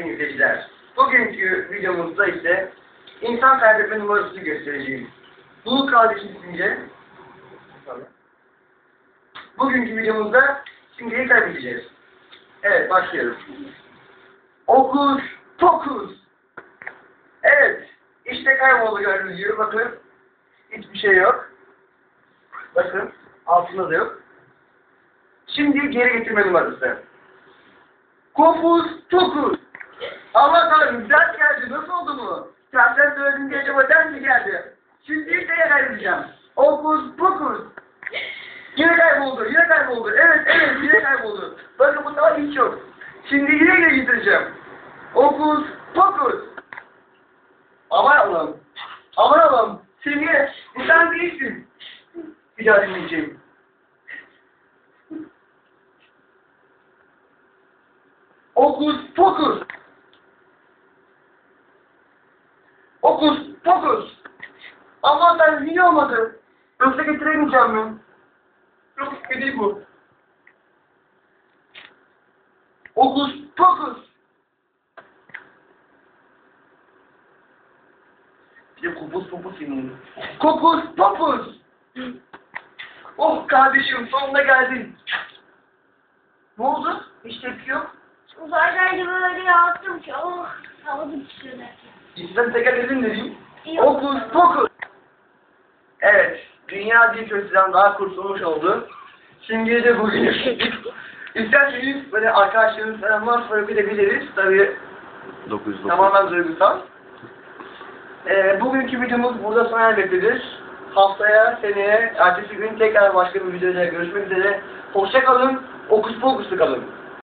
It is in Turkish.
sayın izleyiciler. Bugünkü videomuzda ise insan kaybetme numarasını göstereceğim. Bu kardeşim Simge. Bugünkü videomuzda Simge'yi kaybedeceğiz. Evet başlıyoruz. Okus pokus. Evet. işte kayboldu gördüğünüz gibi bakın. Hiçbir şey yok. Bakın altında da yok. Şimdi geri getirme numarası. Kopuz tokus. Allah tanrım ders geldi. Nasıl oldu bu? Senden söyledim diye acaba ders mi geldi? Şimdi ilk neye kaybedeceğim? Okus pokus. Yine kayboldu. Yine kayboldu. Evet evet yine kayboldu. Bakın bu sefer hiç yok. Şimdi yine geri getireceğim. Okus pokus. Aman Allah'ım. Aman Allah'ım. Şimdi sen değilsin. Bir daha dinleyeceğim. Okus pokus. Okus pokus. Ama ben niye olmadı? Yoksa getiremeyeceğim mi? Bir değil bu. Okus pokus. Bir de kopuz popuz yemin Kopuz popuz. Oh kardeşim sonunda geldin. Ne oldu? Hiç tepki yok. Uzaydan böyle yaptım ki oh havada düşürdü. İstem tekrar edin dedim. İyi Okus pokus. Evet. Dünya Dil Kötüden daha kurtulmuş oldu. Şimdi de bugün İsterseniz böyle arkadaşlarınız falan varsa öpebiliriz. Tabii 909. tamamen duygusal. Ee, bugünkü videomuz burada sona ermektedir. Haftaya, seneye, ertesi gün tekrar başka bir videoda görüşmek üzere. Hoşça kalın, okus pokuslu kalın.